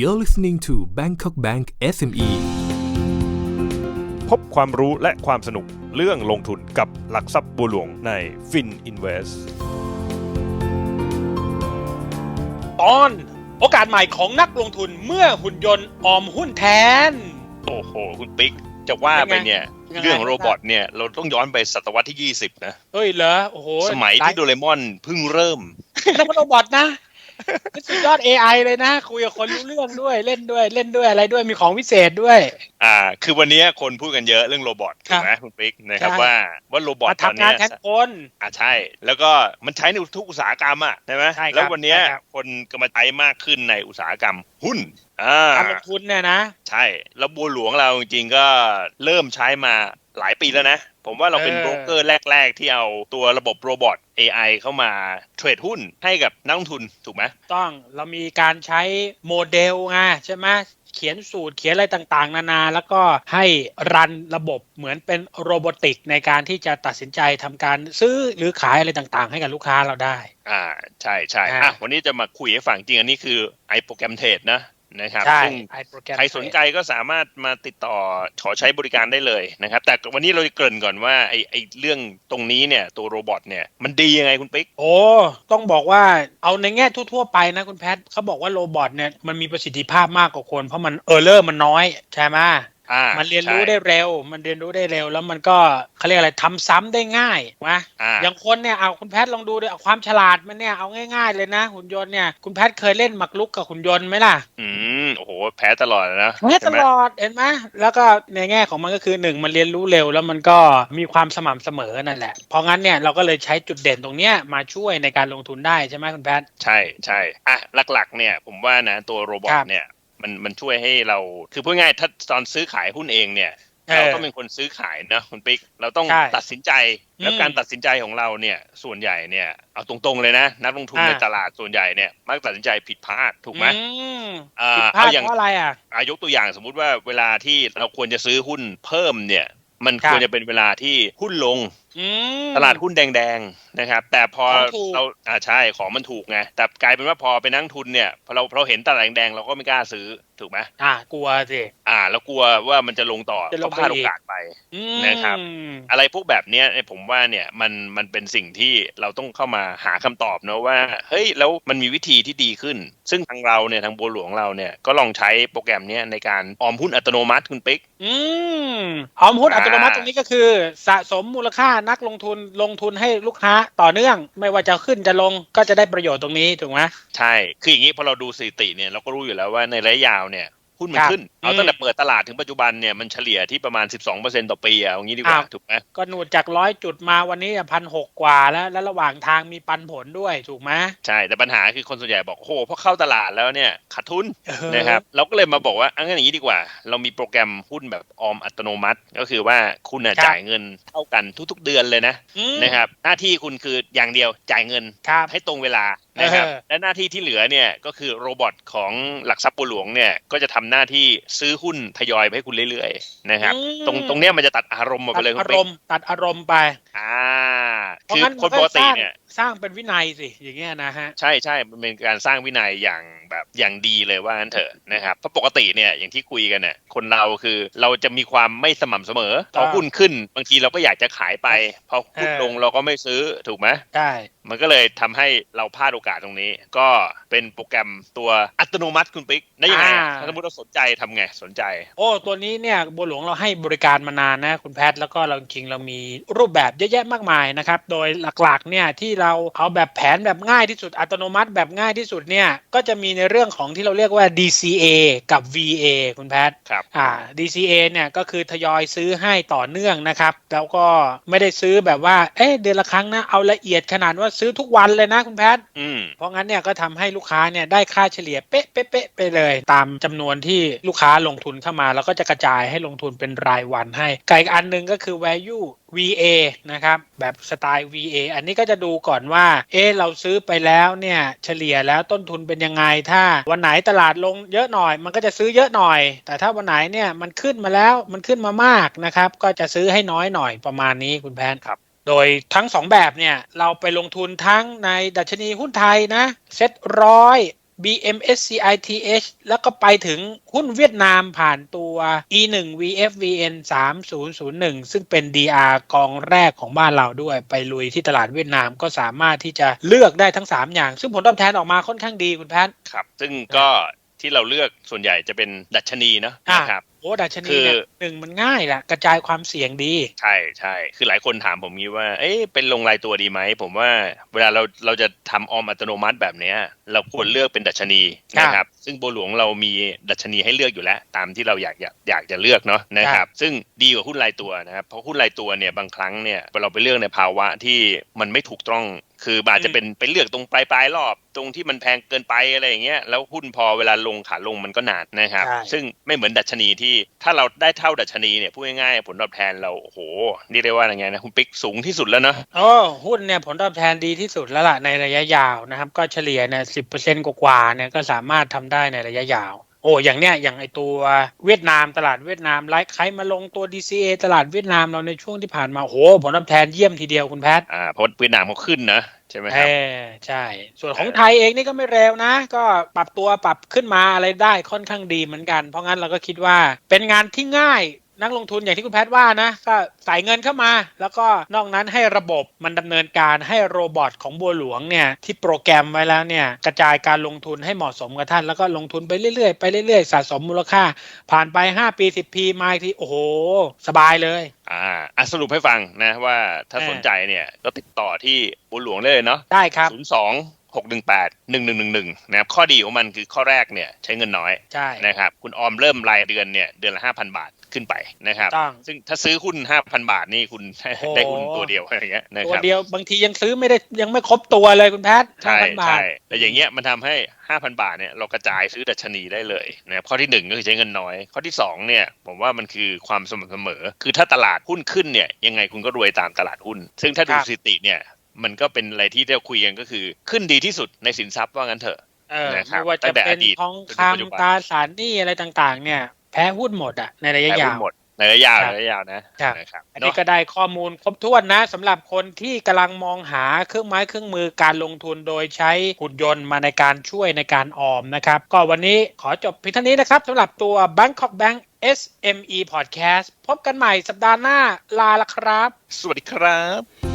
You're listening to Bangkok Bank SME พบความรู้และความสนุกเรื่องลงทุนกับหลักทรัพย์บัวหลวงใน Fin Invest ตอนโอกาสใหม่ของนักลงทุนเมื่อหุ่นยนต์ออมหุ้นแทน โอ้โห คุณปิ๊ก จะว่าไปเนี่ย ยังไง เรื่องโรบอทเนี่ย เราต้องย้อนไปศตวรรษที่ 20 นะ เฮ้ยเหรอ โอ้โหสมัยที่โดเรมอนเพิ่งเริ่มนั่นมันโรบอทนะนี่ สุดยอด AI เลยนะ คุยกับคนรู้เรื่องด้วยเล่นด้วยเล่นด้วยอะไรด้วยมีของวิเศษด้วย อ่า คือวันนี้คนพูดกันเยอะเรื่องโรบอทครัถูบกไหมคุณปิ๊กนะครับใช่ว่าว่าโรบอทมาตอนทำงาเนี้นยแทนคนอ่าใช่ แล้วก็มันใช้ในทุกอุตสาหกรรมอะใช่ไหมใช่ครับแล้ววันเนี้ยใช่ครับคนก็มาใช้มากขึ้นในอุตสาหกรรมหุ้นอ่าการลงทุนเนี่ยนะ ใช่แล้วบัวหลวงเราจริงๆก็เริ่มใช้มาหลายปีแล้วนะ ผมว่าเราเป็นเออโบรกเกอร์แรก ๆ ที่เอาตัวระบบโรบอท AI เข้ามาเทรดหุ้นให้กับนักลงทุนถูกไหมต้องเรามีการใช้โมเดลไงใช่ไหมเขียนสูตรเขียนอะไรต่างๆ นานา แล้วก็ให้รันระบบเหมือนเป็นโรบอติกในการที่จะตัดสินใจทำการซื้อหรือขายอะไรต่างๆ ให้กับลูกค้าเราได้ อ่าใช่ใช่อ่าอะวันนี้จะมาคุยให้ฟังจริงอันนี้คือไอโปรแกรมเทรดนะ นะครับใช่ซึ่งไอโปรแกรมใครสนใจก็สามารถมาติดต่อขอใช้บริการได้เลยนะครับ แต่วันนี้เราจะเกริ่นก่อนว่าไอไอเรื่องตรงนี้เนี่ยตัวโรบอทเนี่ยมันดียังไงคุณปิ๊ก โอ้ ต้องบอกว่าเอาในแง่ทั่วๆไปนะคุณแพทเขาบอกว่าโรบอทเนี่ยมันมีประสิทธิภาพมากกว่าคนเพราะมันเออร์เลอร์มันน้อยใช่ไหมอ่า มันเรียนรู้ใช่ได้เร็ว มันเรียนรู้ได้เร็ว แล้วมันก็เขาเรียกอะไรทำซ้ำได้ง่ายนะอ่าอย่างคนเนี่ยเอาคุณแพทย์ลองดูดิเอาความฉลาดมันเนี่ยเอาง่าย ๆ เลยนะ หุ่นยนต์เนี่ยคุณแพทย์เคยเล่นหมากรุกกับหุ่นยนต์ไหมล่ะอืมโอ้โหแพ้ตลอดนะแพ้ตใช่ไหมลอดเห็นไหมแล้วก็ในแง่ของมันก็คือหนึ่งมันเรียนรู้เร็ว แล้วมันก็มีความสม่ำเสมอนั่นแหละเพราะงั้นเนี่ยเราก็เลยใช้จุดเด่นตรงเนี้ยมาช่วยในการลงทุนได้ใช่ไหมคุณแพทย์ใช่ใช่อะหลักๆเนี่ยผมว่านะตัวโรบอคทรับเนี่ย มันมันช่วยให้เราคือพูดง่ายๆถ้าตอนซื้อขายหุ้นเองเนี่ยเออเราต้องเป็นคนซื้อขายนะคุณปิ๊กเราต้องใช่ตัดสินใจ แล้วอืมการตัดสินใจของเราเนี่ยส่วนใหญ่เนี่ยเอาตรงๆเลยนะ นักลงทุนอ่าในตลาดส่วนใหญ่เนี่ยมักตัดสินใจผิดพลาดถูกไหมอืมอ่าผิดพลาดเอาอย่างเพราะอะไรอะอายกตัวอย่างสมมุติว่าเวลาที่เราควรจะซื้อหุ้นเพิ่มเนี่ย มันครับควรจะเป็นเวลาที่หุ้นลงอืม ตลาดหุ้นแดงๆนะครับ แต่พอของถูกเราอ่าใช่ของมันถูกไงแต่กลายเป็นว่าพอไปนั่งทุนเนี่ยพอเราเราเห็นตลาดแดงๆเราก็ไม่กล้าซื้อถูกไหมอะกลัวสิอ่า แล้วกลัวว่ามันจะลงต่อจะลก็งไปพลาดโออีกกาสไปอืมนะครับ อะไรพวกแบบเนี้ยเนี่ยผมว่าเนี่ยมันมันเป็นสิ่งที่เราต้องเข้ามาหาคำตอบนะว่าเฮ้ยแล้วมันมีวิธีที่ดีขึ้น ซึ่งทางเราเนี่ยทางบัวหลวงเราเนี่ยก็ลองใช้โปรแกรมเนี้ยในการออมหุ้นอัตโนมัติคุณปิ๊กอืมออมหุ้นอ่าอัตโนมัติตรงนี้ก็คือ สะสมมูลค่านักลงทุนลงทุนให้ลูกค้าต่อเนื่อง ไม่ว่าจะขึ้นจะลงก็จะได้ประโยชน์ตรงนี้ถูกไหมใช่ คืออย่างนี้พอเราดูสถิติเนี่ยเราก็รู้อยู่แล้วว่าในระยะยาวเนี่ย หุ้นมัคนรับขึ้น เอาอืมตั้งแต่เปิดตลาดถึงปัจจุบันเนี่ยมันเฉลี่ยที่ประมาณ 12%ต่อปีอะอย่างนี้ดีกว่าอ้าวถูกไหมก็หนูดจากร้อยจุดมาวันนี้พันหกกว่าแล้ว แล้วระหว่างทางมีปันผลด้วยถูกไหมใช่แต่ปัญหาคือคนส่วนใหญ่บอกโอ้โหพอเข้าตลาดแล้วเนี่ยขาดทุนเออนะครับเราก็เลยมาบอกว่าอังั้นอย่างนี้ดีกว่า เรามีโปรแกรมหุ้นแบบออมอัตโนมัติ ก็คือว่าคุณน่ะครับจ่ายเงินเท่ากันทุก ๆ เดือนเลยนะอืมนะครับหน้าที่คุณคืออย่างเดียวจ่ายเงินครับให้ตรงเวลานะครับเออและหน้าที่ที่เหลือเนี่ยก็คือโรบอทของหลักทรัพย์บัวหลวงเนี่ยก็จะทำหน้าที่ซื้อหุ้นทยอยไปให้คุณเรื่อยๆนะครับอืมตรงตรงเนี้ยมันจะตัดอารมณ์ออกตัไปดเลยคุอาณรปิ๊กมณ์ตัดอารมณ์ไป อ่าเพราะคืองั้นคนมัปกสติร้างเนี่ยสร้างเป็นวินัยสิอย่างเงี้ยนะฮะใช่ใช่มันเป็นการสร้างวินัยอย่างแบบอย่างดีเลยว่างั้นเถอะนะครับเพราะปกติเนี่ยอย่างที่คุยกันเนี่ยคนเราคือเราจะมีความไม่สม่ำเสมอพออ่าหุ้นขึ้น บางทีเราก็อยากจะขายไป พอหุ้นเออลงเราก็ไม่ซื้อถูกไหมใช่มันก็เลยทำให้เราพลาดโอกาสตรงนี้ ก็เป็นโปรแกรมตัวอัตโนมัติคุณปิ๊กได้ยังไงอะถ้าสมมติเราสนใจทำไงสนใจ โอ้ตัวนี้เนี่ยบัวหลวงเราให้บริการมานานนะคุณแพทย์แล้วก็เราจริงๆเรามีรูปแบบเยอะแยะมากมายนะครับ โดยหลักๆเนี่ยที่เราเอาแบบแผนแบบง่ายที่สุดอัตโนมัติแบบง่ายที่สุดเนี่ยก็จะมีในเรื่องของที่เราเรียกว่า DCA กับ VA คุณแพทย์ครับอ่า DCA เนี่ยก็คือทยอยซื้อให้ต่อเนื่องนะครับ แล้วก็ไม่ได้ซื้อแบบว่าเอ๊ะเดือนละครั้งนะเอาละเอียดขนาดว่าซื้อทุกวันเลยนะคุณแพทย์อืมเพราะงั้นเนี่ยก็ทำให้ลูกค้าเนี่ยได้ค่าเฉลี่ยเป๊ะเป๊ะเป๊ะไปเลย ตามจำนวนที่ลูกค้าลงทุนเข้ามา แล้วก็จะกระจายให้ลงทุนเป็นรายวันให้ไกอีกอันหนึ่งก็คือ value VA นะครับ แบบสไตล์ VA อันนี้ก็จะดูก่อนว่า เอ๊ะเราซื้อไปแล้วเนี่ย เฉลี่ยแล้วต้นทุนเป็นยังไง ถ้าวันไหนตลาดลงเยอะหน่อย มันก็จะซื้อเยอะหน่อย แต่ถ้าวันไหนเนี่ยมันขึ้นมาแล้วมันขึ้นมามากนะครับ ก็จะซื้อให้น้อยหน่อยประมาณนี้คุณแพนครับ โดยทั้งสองแบบเนี่ย เราไปลงทุนทั้งในดัชนีหุ้นไทยนะเซ็ตร้อย BMSCITH แล้วก็ไปถึงหุ้นเวียดนามผ่านตัว E1 VFVN 3001 ซึ่งเป็น DR กองแรกของบ้านเราด้วย ไปลุยที่ตลาดเวียดนามก็สามารถที่จะเลือกได้ทั้ง 3 อย่าง ซึ่งผลตอบแทนออกมาค่อนข้างดีคุณแพทย์ครับ ซึ่งก็ที่เราเลือกส่วนใหญ่จะเป็นดัชนีเนาะอะนะครับ โอ้ดัชนีเนี่ยคือหนึ่งมันง่ายแหละกระจายความเสี่ยงดี ใช่ใช่คือหลายคนถามผมงี้ว่า เอ๊ะเป็นลงรายตัวดีไหม ผมว่าเวลาเราเราจะทำออมอัตโนมัติแบบเนี้ย เราควรเลือกเป็นดัชนีครับนะครับ ซึ่งบัวหลวงเรามีดัชนีให้เลือกอยู่แล้ว ตามที่เราอยากอยากอยากจะเลือกเนาะนะคครัรับบซึ่งดีกว่าหุ้นรายตัวนะครับเพราะหุ้นรายตัวเนี่ยบางครั้งเนี่ยเราไปเลือกในภาวะที่มันไม่ถูกต้องคืออาจจะเป็นไปเลือกตรงปลายปลายๆรอบ ตรงที่มันแพงเกินไปอะไรอย่างเงี้ยแล้วหุ้นพอเวลาลงขาลงมันก็นานนะครับใช่ซึ่งไม่เหมือนดัชนีที่ถ้าเราได้เท่าดัชนีเนี่ยพูดง่ายๆผลตอบแทนเราโอ้โหเรียกได้ว่าอย่างไงนะคุณปิ๊กสูงที่สุดแล้วเนาะโอ้หุ้นเนี่ยผลตอบแทนดีที่สุดแล้วล่ะในระยะยาวนะครับ ก็เฉลี่ยเนี่ยสิบเปอร์เซ็นต์กว่าๆเนี่ยก็สามารถทำได้ในระยะยาวโอ้อย่างเนี้ยอย่างไอตัวเวียดนามตลาดเวียดนามไลค์ใครมาลงตัว DCA ตลาดเวียดนามเราในช่วงที่ผ่านมาโหผลตอบแทนเยี่ยมทีเดียวคุณแพทย์อ่าเพราะเวียดนามเขาขึ้นนะ ใช่ไหมครับใช่ ส่วนของไทยเองนี่ก็ไม่เร็วนะ ก็ปรับตัวปรับขึ้นมาอะไรได้ค่อนข้างดีเหมือนกัน เพราะงั้นเราก็คิดว่าเป็นงานที่ง่ายนักลงทุนอย่างที่คุณแพทย์ว่านะ ก็ใส่เงินเข้ามา แล้วก็นอกนั้นให้ระบบมันดำเนินการให้โรบอทของบัวหลวงเนี่ย ที่โปรแกรมไว้แล้วเนี่ย กระจายการลงทุนให้เหมาะสมกับท่าน แล้วก็ลงทุนไปเรื่อยๆไปเรื่อยๆสะสมมูลค่า ผ่านไป 5 ปี 10 ปีมาทีโอ้โห สบายเลย อ่าอะสรุปให้ฟังนะว่าถ้าเออสนใจเนี่ยก็ติดต่อที่บุญหลวงได้เลยเนาะได้ครับศูนย์สอง หกหนึ่งแปดหนึ่งหนึ่งหนึ่งหนึ่งนะครับข้อดีของมันคือข้อแรกเนี่ยใช้เงินน้อยใช่นะครับคุณออมเริ่มรายเดือนเนี่ยเดือนละห้าพันบาทขึ้นไปนะครับต้องซึ่งถ้าซื้อหุ้นห้าพันบาทนี่คุณโอ้โหได้หุ้นตัวเดียวอะไรอย่างเงี้ยนะตัควรับเดียวบางทียังซื้อไม่ได้ยังไม่ครบตัวเลยคุณแพทย์ใช่5,000บาใช่ทแต่อย่างเงี้ยมันทำให้ห้าพันบาทเนี่ยเรากระจายซื้อดัชนีได้เลยนะครับข้อที่หนึ่งก็คือใช้เงินน้อย ข้อที่สองเนี่ยผมว่ามันคือความสม่ำเสมอ คือถ้าตลาดหุ้นขึ้นเนี่ยยังไงคุณก็รวยตามตลาดหุ้น ซึ่งถ้าดูครับสถิติเนี่ย มันก็เป็นอะไรที่เราคุยกันก็คือ ขึ้นดีที่สุดในสินทรัพย์ว่างั้นเถอะเออนะครับไม่ว่าตั้จะงแต่เป็นอดีตทองจนถึงปัจจุบันคำตราสารหนี้อะไรต่างๆ เนี่ย แพ้หุ้นหมดอะในระยะแพ้ยาหุ้นวหมดในระยะยาวครับระยะยาวนะครับนะครับอันเนาะนี้ก็ได้ข้อมูลครบถ้วนนะสำหรับคนที่กำลังมองหาเครื่องไม้เครื่องมือการลงทุนโดยใช้หุ่นยนต์มาในการช่วยในการออมนะครับ ก็วันนี้ขอจบเพียงเท่านี้นะครับสำหรับตัว Bangkok Bank SME Podcast พบกันใหม่สัปดาห์หน้าลาละครับ สวัสดีครับ